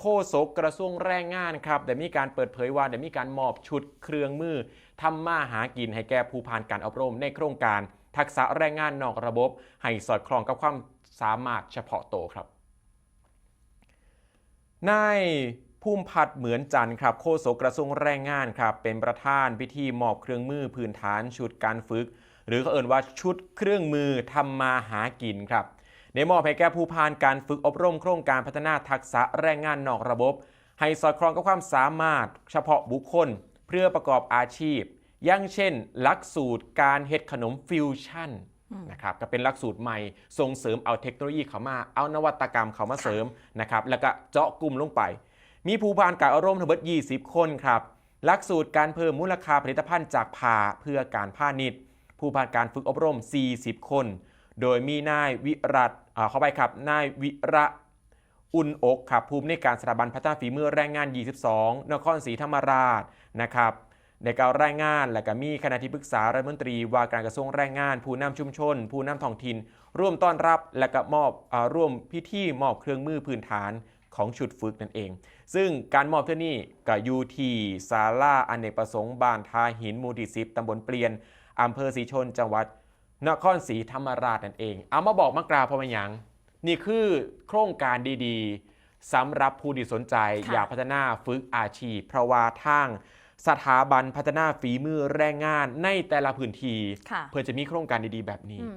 โฆษกกระทรวงแรงงานครับได้มีการเปิดเผยว่าได้มีการมอบชุดเครื่องมือทำมาหากินให้แก่ผู้ผ่านการอบรมในโครงการ ทักษะแรงงานนอกระบบ ให้สอดคล้องกับความสามารถเฉพาะตัวครับนายภูมิพัฒน์เหมือนจันทร์ครับโฆษกกระทรวงแรงงานครับเป็นประธานพิธีมอบเครื่องมือพื้นฐานชุดการฝึก หรือเขาเอ่นว่าชุดเครื่องมือทำมาหากินครับ ได้มอบให้แก่ผู้ผ่านการฝึกอบรมโครงการพัฒนาทักษะแรงงานนอกระบบ ให้สอดคล้องกับความสามารถ เฉพาะบุคคล เพื่อประกอบอาชีพ อย่างเช่น หลักสูตรการเฮ็ดขนมฟิวชั่นนะครับก็เป็นหลักสูตรใหม่ส่งเสริมเอาเทคโนโลยีเข้ามาเอานวัตกรรมเข้ามาเสริมนะครับแล้วก็เจาะกลุ่มลงไป มีผู้ผ่านการอบรมทั้งหมด20 คนครับหลักสูตรการเพิ่มมูลค่าผลิตภัณฑ์จากผ่าเพื่อการพาณิชย์ ผู้ผ่านการฝึกอบรม 40 คน โดยมีนายวิรัตเข้าไปครับ นายวิระอุ่นอกครับภูมิในการสถาบันพัฒนาฝีมือแรงงาน 22 นครศรีธรรมราชนะครับในการรายงานและก็มีคณะที่ปรึกษารัฐมนตรีว่าการกระทรวงแรงงาน ผู้นำชุมชน ผู้นำท้องถิ่น ร่วมต้อนรับและก็มอบอร่วมพิธีมอบเครื่องมือพื้นฐานของชุดฝึกนั่นเอง ซึ่งการมอบเท่านี้กับยูทีศาลาอเนกประสงค์บ้านทาหินมูติสิบตำบลเปลี่ยนอำเภอศรีชนจังหวัด นครศรีธรรมราชนั่นเอง เอามาบอกมากล่าวเพราะมันหยัง นี่คือโครงการดีๆสำหรับผู้ที่สนใจค่ะอยากพัฒนาฝึกอาชีพ เพราะว่าทางสถาบันพัฒนาฝีมือแรงงานในแต่ละพื้นที่ค่ะเพื่อจะมีโครงการดีๆ แบบนี้